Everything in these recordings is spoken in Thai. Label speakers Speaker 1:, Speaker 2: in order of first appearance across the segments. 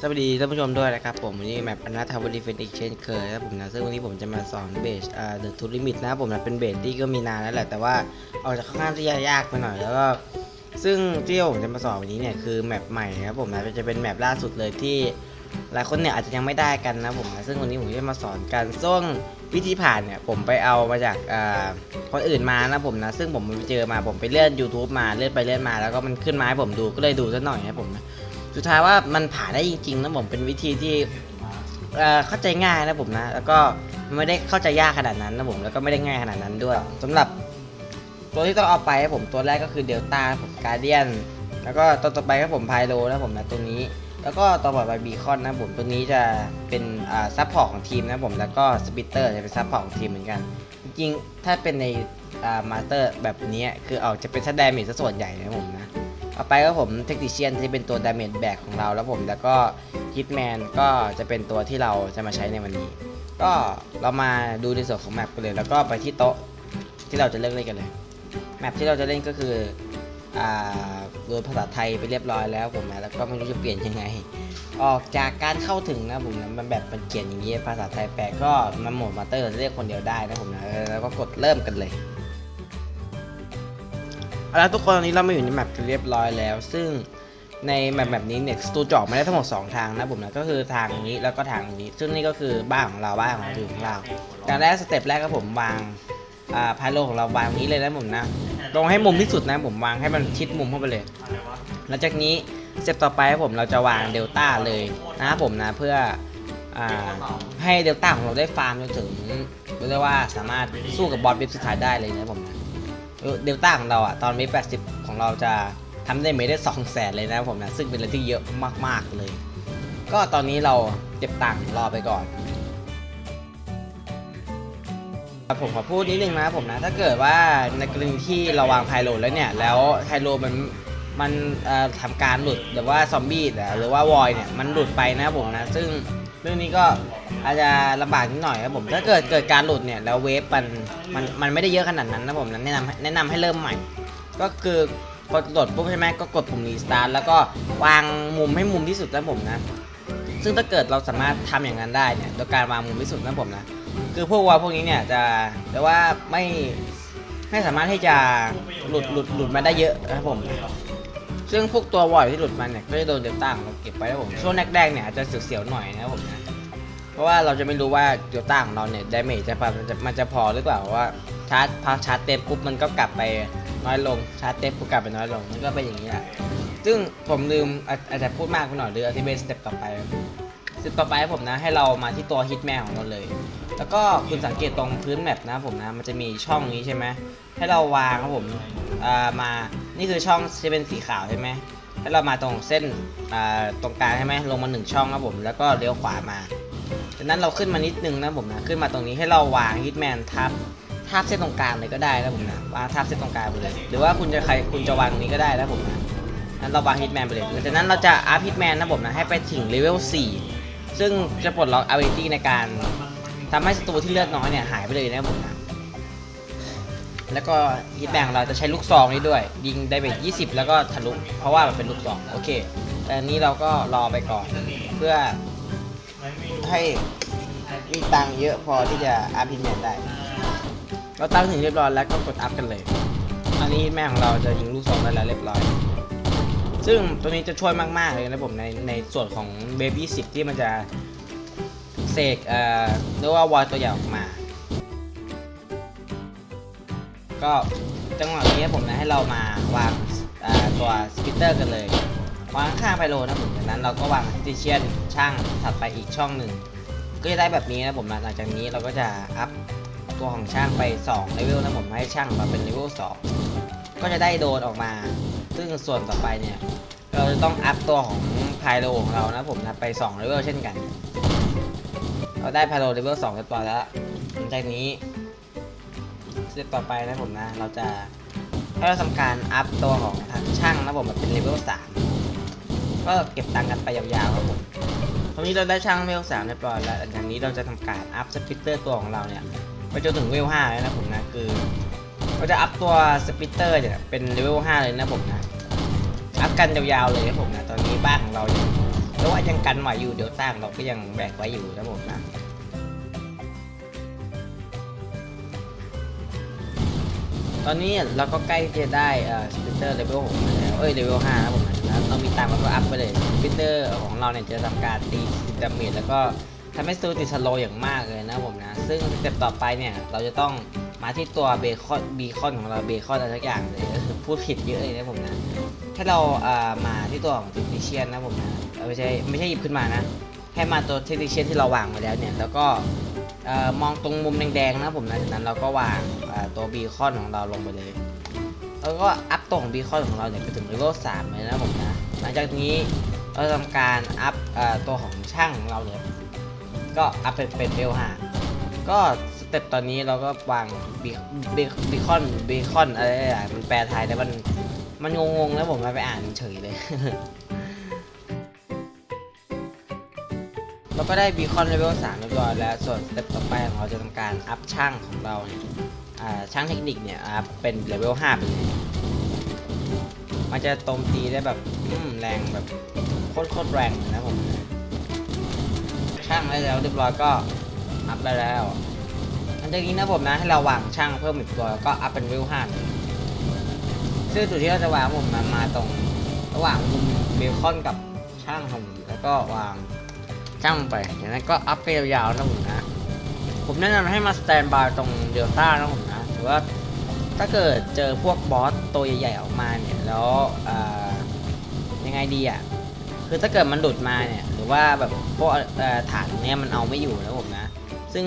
Speaker 1: สวัสดีท่านผู้ชมด้วยนะครับผมวันนี้แมปอนาทาวดีเฟนอีกเช่นเคยนะครับผมนะซึ่งวันนี้ผมจะมาสอนเบสอ่าเดอะทูลิมิตนะครับผมนะเป็นเบสที่ก็มีนานแล้วแหละแต่ว่าออกจากค่อนข้างที่จะยากไปหน่อยแล้วก็ซึ่งที่ผมจะมาสอนวันนี้เนี่ยคือแมปใหม่นะครับผมนะจะเป็นแมปล่าสุดเลยที่หลายคนเนี่ยอาจจะยังไม่ได้กันนะผมนะซึ่งวันนี้ผมจะมาสอนกันซึ่งวิธีผ่านเนี่ยผมไปเอามาจากคนอื่นมานะผมนะซึ่งผมไปเจอมาผมไปเลื่อน YouTube มาเลื่อนไปเลื่อนมาแล้วก็มันขึ้นมาให้ผมดูก็เลยดูซะหน่อยนะผมนะ สุดท้ายว่ามันผ่านได้จริงๆนะผมเป็นวิธีที่เข้าใจง่ายนะผมนะ แล้วก็ไม่ได้เข้าใจยากขนาดนั้นนะผมแล้วก็ไม่ได้ง่ายขนาดนั้นด้วยสำหรับตัวที่ต้องเอาไปครับผมตัวแรกก็คือเดลต้าผมการเดียนแล้วก็ตัวต่อไปครับผมไพโลนะผมนะตัวนี้ แล้วก็ตัวต่อไปบีคอนนะผมตัวนี้จะเป็นซับพอร์ตของทีมนะผมแล้วก็สปิเตอร์จะเป็นซับพอร์ตของทีมเหมือนกัน จริงๆถ้าเป็นในอ่ามาสเตอร์แบบนี้คือออกจะเป็นทัดแดเมจซะส่วนใหญ่นะผมนะ ต่อไปก็ผมเทคนิเชียนที่เป็นตัวดาเมจแบกของเราแล้วผมแล้วก็ฮิตแมนก็จะเป็นตัวที่เราจะมาใช้ในวันนี้ ก็เรามาดูในส่วนของแมปกันเลย แล้วก็ไปที่โต๊ะที่เราจะเลือกเล่นกันเลยแมปที่เราจะเล่นก็คืออ่าโดยภาษาไทยไปเรียบร้อยแล้วผมนะแล้วก็ไม่รู้จะเปลี่ยนยังไง ออกจากการเข้าถึงนะผมนะมันแบบมันเขียนอย่างนี้ภาษาไทยแปลก็มันโหมดมาเตอร์เรียกคนเดียวได้นะผมนะแล้วก็กดเริ่มกันเลย เอาละทุกคนตอนนี้เรามาอยู่ในแมปกันเรียบร้อยแล้ว ซึ่งในแมปแบบนี้เนี่ยสตูจอกมาได้ทั้งหมด 2 ทางนะผมนะก็คือทางนี้แล้วก็ทางนี้ ซึ่งนี่ก็คือบ้านของเราบ้านของถือของเราการแรกสเต็ปแรกก็ผมวางอ่าพายโลของเราวางนี้เลยนะผมนะลงให้มุมที่สุดนะผมวางให้มันชิดมุมเข้าไปเลยหลังจากนี้สเต็ปต่อไปครับผมเราจะวางเดลต้าเลยนะครับผมนะเพื่ออ่าให้เดลต้าของเราได้ฟาร์มจนถึงเรียกได้ว่าสามารถสู้กับบอสเว็บสุดท้ายได้เลยนะผมนะ เดลต้าของเราอะตอนเมต80ของเราจะทำได้เมตได้2แสนเลยนะผมนะ ซึ่งเป็นอะไรที่เยอะมากๆเลย ก็ตอนนี้เราเก็บตังค์รอไปก่อนผมขอพูดนิดนึงนะผมนะ ถ้าเกิดว่าในกรณีที่เราวางไพโลแล้วเนี่ย แล้วไพโลมันมันทำการหลุดหรือว่าซอมบี้หรือว่าวอยเนี่ยมันหลุดไปนะผมนะ ซึ่ง เรื่องนี้ก็อาจจะลำบากนิดหน่อยครับผม ถ้าเกิดเกิดการหลุดเนี่ยแล้วเวฟมันมันมันไม่ได้เยอะขนาดนั้นนะผมนะแนะนำแนะนำให้เริ่มใหม่ ก็คือกดโหลดปุ๊บใช่ไหมก็กดปุ่มรีสตาร์ทแล้วก็วางมุมให้มุมที่สุดนะผมนะ ซึ่งถ้าเกิดเราสามารถทำอย่างนั้นได้เนี่ยโดยการวางมุมที่สุดนะผมนะ คือพวกวอลพวกนี้เนี่ยจะแต่ว่าไม่ไม่สามารถที่จะหลุดหลุดหลุดมาได้เยอะนะครับผม ซึ่งพวกตัววอยที่หลุดมาเนี่ยก็จะโดนเดลต้าของเราเก็บไว้นะผม ช่วงแรกๆเนี่ยอาจจะเสียวๆหน่อยนะครับผมนะ เพราะว่าเราจะไม่รู้ว่าเดลต้าของเราเนี่ยดาเมจจะพอมันจะพอหรือเปล่าว่าชาร์จพอชาร์จเต็มปุ๊บมันก็กลับไปน้อยลงชาร์จเต็มปุ๊บกลับไปน้อยลงมันก็เป็นอย่างนี้แหละซึ่งผมลืมอาจจะพูดมากไปหน่อยหรืออธิบายสเต็ปต่อไปสเต็ปต่อไปผมนะให้เรามาที่ตัวฮิตแมนของเราเลย แล้วก็คุณสังเกตตรงพื้นแมปนะผมนะมันจะมีช่องนี้ใช่ไหมให้เราวางครับผมอ่ามานี่คือช่องที่เป็นสีขาวใช่ไหมให้เรามาตรงเส้นอ่าตรงกลางใช่ไหมลงมาหนึ่งช่องครับผมแล้วก็เลี้ยวขวามา นั้นเราขึ้นมานิดนึงนะผมนะขึ้นมาตรงนี้ให้เราวางฮิตแมนทับทับเส้นตรงกลางเลยก็ได้นะผมนะวางทับเส้นตรงกลางไปเลย หรือว่าคุณจะใครคุณจะวางตรงนี้ก็ได้นะผมนะนั้นเราวางฮิตแมนไปเลยจากนั้นเราจะอัพฮิตแมนนะผมนะให้ไปถึงเลเวล4ซึ่งจะปลดล็อก ability ในการทำให้ศัตรูที่เลือดน้อยเนี่ยหายไปเลยนะผมนะแล้วก็ฮิตแบงเราจะใช้ลูกซองนี้ด้วย ยิงได้เบร20 แล้วก็ทะลุเพราะว่ามันเป็นลูกซอง โอเคแต่อันนี้เราก็รอไปก่อน เพื่อ ให้มีตังค์เยอะพอที่จะอัพฮิตแมนได้ เราตั้งถึงเรียบร้อยแล้วก็กดอัพกันเลย อันนี้แม่ของเราจะยิงลูกซองได้แล้วเรียบร้อย ซึ่งตัวนี้จะช่วยมาก ๆ เลยนะผมในในส่วนของเบบี้สิที่มันจะเสกเอ่อเรียกว่าวอยตัวใหญ่ออกมา ก็จังหวะนี้ผมนะให้เรามาวางอ่าตัวสปิตเตอร์กันเลย วางข้างไพโลนะผมจากนั้นเราก็วางทิเชียนช่างถัดไปอีกช่องหนึ่ง ก็จะได้แบบนี้นะผมนะหลังจากนี้เราก็จะอัพตัวของช่างไป2เลเวลนะผมให้ช่างมาเป็นเลเวล2ก็จะได้โดนออกมา ซึ่งส่วนต่อไปเนี่ย เราจะต้องอัพตัวของไพโลของเรานะผมนะไป2เลเวลเช่นกัน เราได้ไพโลเลเวล2เรียบร้อยแล้วหลังจากนี้สเต็ปต่อไปนะผมนะ เราจะให้เราทำการอัพตัวของทางช่างนะผมมาเป็นเลเวล3 ก็เก็บตังค์กันไปยาวๆครับผมตอนนี้เราได้ช่างเลเวล3เรียบร้อยแล้วหลังจากนี้เราจะทำการอัพสปิตเตอร์ตัวของเราเนี่ยไปจนถึงเลเวล5เลยนะผมนะคือเราจะอัพตัวสปิตเตอร์เนี่ยเป็นเลเวล5เลยนะผมนะอัพกันยาวๆเลยครับผมนะตอนนี้บ้านของเราแล้วว่ายังกันไหวอยู่เดลต้างเราก็ยังแบกไว้อยู่นะผมนะตอนนี้เราก็ใกล้จะได้สปิเตอร์เลเวล6มาแล้วเอ้ยเลเวล5นะผมนะ เรามีตามมันก็อัพไปเลยสปิเตอร์ของเราเนี่ยจะทำการตีดาเมจแล้วก็ทำให้ซูติดสโลอย่างมากเลยนะผมนะ ซึ่งสเต็ปต่อไปเนี่ยเราจะต้องมาที่ตัวเบคอนบีคอนของเราเบคอนอะไรสักอย่างเลยก็คือพูดผิดเยอะเลยนะผมนะถ้าเราเอ่อมาที่ตัวของเทคนิเชียนนะผมนะไม่ใช่ไม่ใช่หยิบขึ้นมานะให้มาตัวเทคนิเชียนที่เราวางไว้แล้วเนี่ยแล้วก็มองตรงมุมแดงๆนะผมนะจากนั้นเราก็วางตัวบีคอนของเราลงไปเลย แล้วก็อัพตัวของบีคอนของเราเนี่ยไปถึงเลเวลสามเลยนะผมนะหลังจากนี้เราทำการอัพอตัวของช่างของเราเนี่ยก็อัพเป็นเป็นเลเวลห้าก็สเต็ปตอนนี้เราก็วางบีบีบีคอนบีคอนอะไรอะมันแปลไทยแต่มันมันงงๆแล้วผมมาไปอ่านเฉยเลยเราก็ได้บีคอนเลเวล3เรียบร้อยแล้ว ส่วนสเต็ปต่อไปของเราจะทำการอัพช่างของเราเนี่ยอ่า ช่างเทคนิคเนี่ยเป็นเลเวล5ไปเลยมันจะโจมตีได้แบบแรงแบบโคตรแรงนะผมช่างได้แล้วเรียบร้อยก็อัพได้แล้วหลังจากนี้นะผมนะให้เราวางช่างเพิ่มอีกตัวก็อัพเป็นเลเวล5เลยซึ่งจุดที่เราจะวางผมมันมาตรงระหว่างมุมเบลคอนกับช่างผมแล้วก็วางจ้ำไปอย่างนั้นก็อัพไปยาวๆนะผมนะผมแนะนำให้มาสแตนบายตรงเดลต้านะผม ว่า ถ้าเกิดเจอพวกบอสตัวใหญ่ๆออกมาเนี่ยแล้วยังไงดีอะคือถ้าเกิดมันหลุดมาเนี่ยหรือว่าแบบพวกฐานเนี้ยมันเอาไม่อยู่นะผมนะ ซึ่ง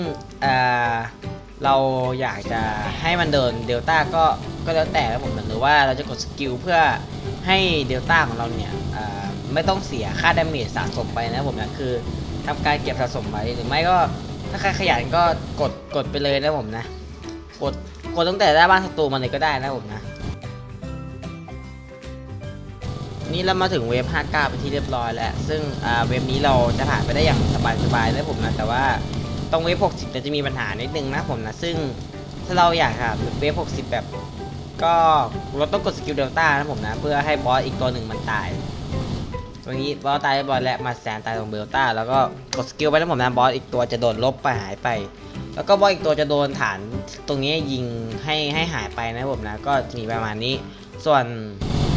Speaker 1: เราอยากจะให้มันเดินเดลต้าก็ก็แล้วแต่นะผมหรือว่าเราจะกดสกิลเพื่อให้เดลต้าของเราเนี่ยไม่ต้องเสียค่าดาเมจสะสมไปนะผมนะคือทำการเก็บสะสมไว้หรือไม่ก็ถ้าใครขยันก็กดกดไปเลยนะผมนะ กดกดตั้งแต่หน้าบ้านศัตรูมันเลยก็ได้นะผมนะ นี่เรามาถึงเวฟ59เป็นที่เรียบร้อยแล้ว ซึ่งอ่าเวฟนี้เราจะผ่านไปได้อย่างสบายๆนะผมนะแต่ว่าตรงเวฟ60จะมีปัญหานิดนึงนะผมนะ ซึ่งถ้าเราอยากค่ะเวฟ60 แบบ ก็เราต้องกดสกิลเดลต้านะผมนะ เพื่อให้บอสอีกตัวหนึ่งมันตายตรงนี้บอสตายบอยแล้วมาแซนตายตรงเบลต้า แล้วก็กดสกิลไปนะผมนะบอสอีกตัวจะโดนลบไปหายไป แล้วก็บอสอีกตัวจะโดนฐานตรงนี้ยิงให้ให้หายไปนะผมนะ ก็มีประมาณนี้ ส่วน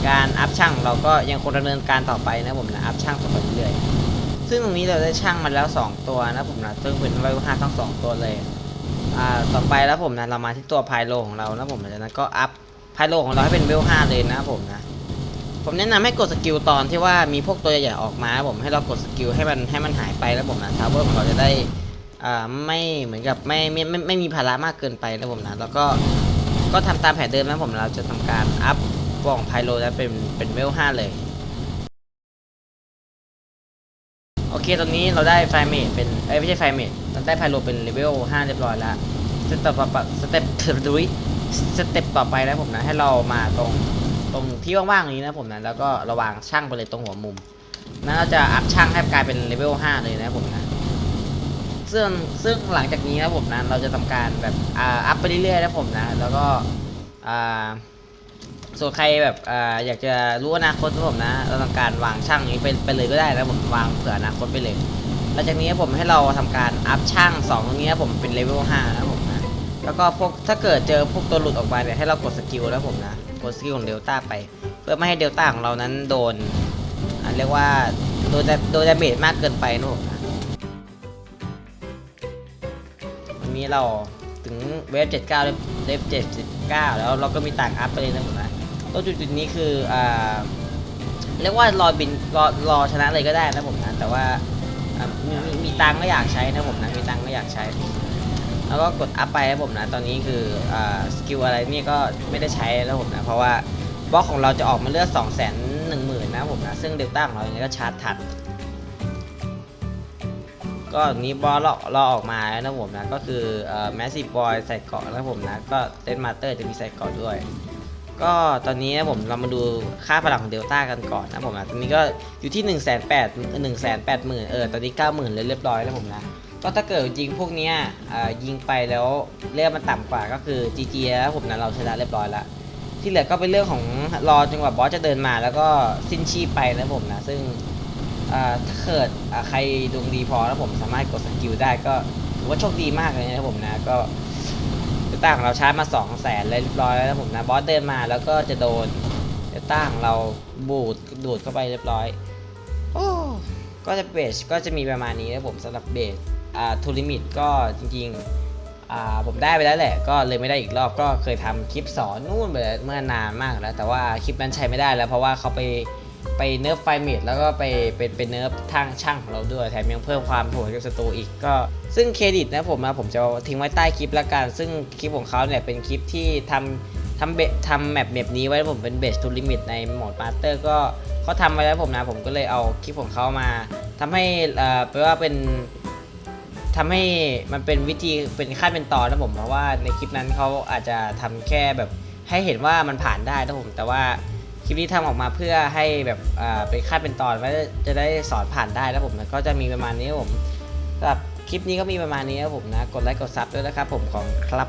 Speaker 1: การอัพช่างเราก็ยังคงดำเนินการต่อไปนะผมนะอัพช่างต่อไปเรื่อยๆซึ่งตรงนี้เราได้ช่างมาแล้ว 2 ตัวนะผมนะซึ่งเป็นไวห้าทั้งสองตัวเลยอ่าต่อไปแล้วผมนะเรามาที่ตัวไพโลของเรานะผมจากนั้นก็อัพไพโลของเราให้เป็นเวลห้าเลยนะผมนะผมแนะนำให้กดสกิลตอนที่ว่ามีพวกตัวใหญ่ๆออกมาผมให้เรากดสกิลให้มันให้มันหายไปแล้วผมนะทาวเวอร์ของเราจะได้ อ่าไม่เหมือนกับไม่ไม่ไม่ไม่มีภาระมากเกินไปนะผมนะแล้วก็ก็ทำตามแผนเดิมนะผมเราจะทำการอัพกล่องไพโลแล้วเป็นเป็นเวลห้าเลย โอเค ตอนนี้เราได้ไฟเมดเป็นเอ้ยไม่ใช่ไฟเมดเราได้ไพโลเป็นเลเวล5เรียบร้อยแล้วสเต็ปต่อไปสเต็ปดุยสเต็ปต่อไปนะผมนะให้เรามาตรงตรงที่ว่างๆนี้นะผมนะแล้วก็ระวางช่างไปเลยตรงหัวมุมนั้นเราจะอัพช่างให้กลายเป็นเลเวล5เลยนะผมนะ ซึ่งซึ่งหลังจากนี้นะผมนะเราจะทำการแบบอ่าอัพไปเรื่อยๆนะผมนะ แล้วก็อ่าส่วนใครแบบอ่าอยากจะรู้อนาคตของผมนะ เราทำการวางช่างนี้ไปไปเลยก็ได้นะผมวางเผื่ออนาคตไปเลยหลังจากนี้ผมให้เราทำการอัพช่าง2ตรงนี้ผมเป็นเลเวล5นะผมนะแล้วก็พวกถ้าเกิดเจอพวกตัวหลุดออกมาเนี่ยให้เรากดสกิลแล้วผมนะกดสกิลของเดลต้าไป เพื่อไม่ให้เดลต้าของเรานั้นโดนเรียกว่าโดนโดนดาเมจมากเกินไปนะผม นี้เราถึงเวฟ79เลฟเลฟ79 แล้วเราก็มีต่างอัพไปเลยนะผมนะตัวจุดจุดนี้คืออ่าเรียกว่ารอบินรอรอชนะเลยก็ได้นะผมนะแต่ว่ามีมีตังก็อยากใช้นะผมนะมีตังก็อยากใช้ แล้วก็กดอัพไปนะผมนะตอนนี้คืออ่าสกิลอะไรนี่ก็ไม่ได้ใช้แล้วผมนะเพราะว่าบล็อกของเราจะออกมาเลือด2 1 0 0 0 0นะผมนะซึ่งเดลต้าของเราอย่างนี้ก็ชาร์จทัน ก็นี้บอลเราเราออกมาแล้วนะผมนะ ก็คือแมสซีบอยใส่เกาะนะผมนะ ก็เต้นมาสเตอร์จะมีใส่เกาะด้วย ก็ตอนนี้นะผมเรามาดูค่าพลังของเดลต้ากันก่อนนะผมนะตอนนี้ก็อยู่ที่1นึ่งแสนแปดหนึ่งแสนแปดหมื่นเออตอนนี้เก้าหมื่นเลยเรียบร้อยแล้วผมนะก็ถ้าเกิดยิงพวกนี้ยิงไปแล้วเลือดมันต่ำกว่าก็คือ GG แล้วผมนะเราชนะเรียบร้อยแล้วที่เหลือก็เป็นเรื่องของรอจนกว่าบอสจะเดินมาแล้วก็สิ้นชีพไปนะผมนะซึ่ง อ่าถ้าเกิดอ่าใครดวงดีพอแล้วผมสามารถกดสกิลได้ก็ถือว่าโชคดีมากเลยนะครับผมนะก็เดต้าของเราชาร์จมา2 0 0แสนเลยเรียบร้อยแล้วนะผมนะบอสเดินมาแล้วก็จะโดนเดต้าของเราบูดดูดเข้าไปเรียบร้อยโอ้ก็จะเบสก็จะมีประมาณนี้นะผมสำหรับเบสอ่าทูลิมิตก็จริงๆอ่าผมได้ไปแล้วแหละ ก็เลยไม่ได้อีกรอบก็เคยทำคลิปสอนนู่นไปแล้วเมื่อนานมากแล้ว แต่ว่าคลิปนั้นใช้ไม่ได้แล้วเพราะว่าเขาไป ไปเนิร์ฟไฟเมดแล้วก็ไปเป็นเป็นเนิร์ฟทางช่างของเราด้วยแถมยังเพิ่มความโหดกับศัตรูอีกก็ซึ่งเครดิตนะผมนะผมจะทิ้งไว้ใต้คลิปละกัน ซึ่งคลิปของเขาเนี่ยเป็นคลิปที่ทำทำเบทำแมปแบบนี้ไว้ผมเป็นเบสทูลิมิตในโหมดมาสเตอร์ก็เขาทำไว้แล้วผมนะผมก็เลยเอาคลิปของเขามาทำให้เอ่อแปลว่าเป็นทำให้มันเป็นวิธีเป็นขั้นเป็นตอนนะผมเพราะว่าในคลิปนั้นเขาอาจจะทำแค่แบบให้เห็นว่ามันผ่านได้นะผมแต่ว่า คลิปนี้ทำออกมาเพื่อให้แบบอ่าเป็นขั้นเป็นตอนว่าจะได้สอนผ่านได้แล้วผมก็จะมีประมาณนี้ผมสำหรับคลิปนี้ก็มีประมาณนี้ครับผมนะ กดไลค์กดซับด้วยนะครับผมของครับ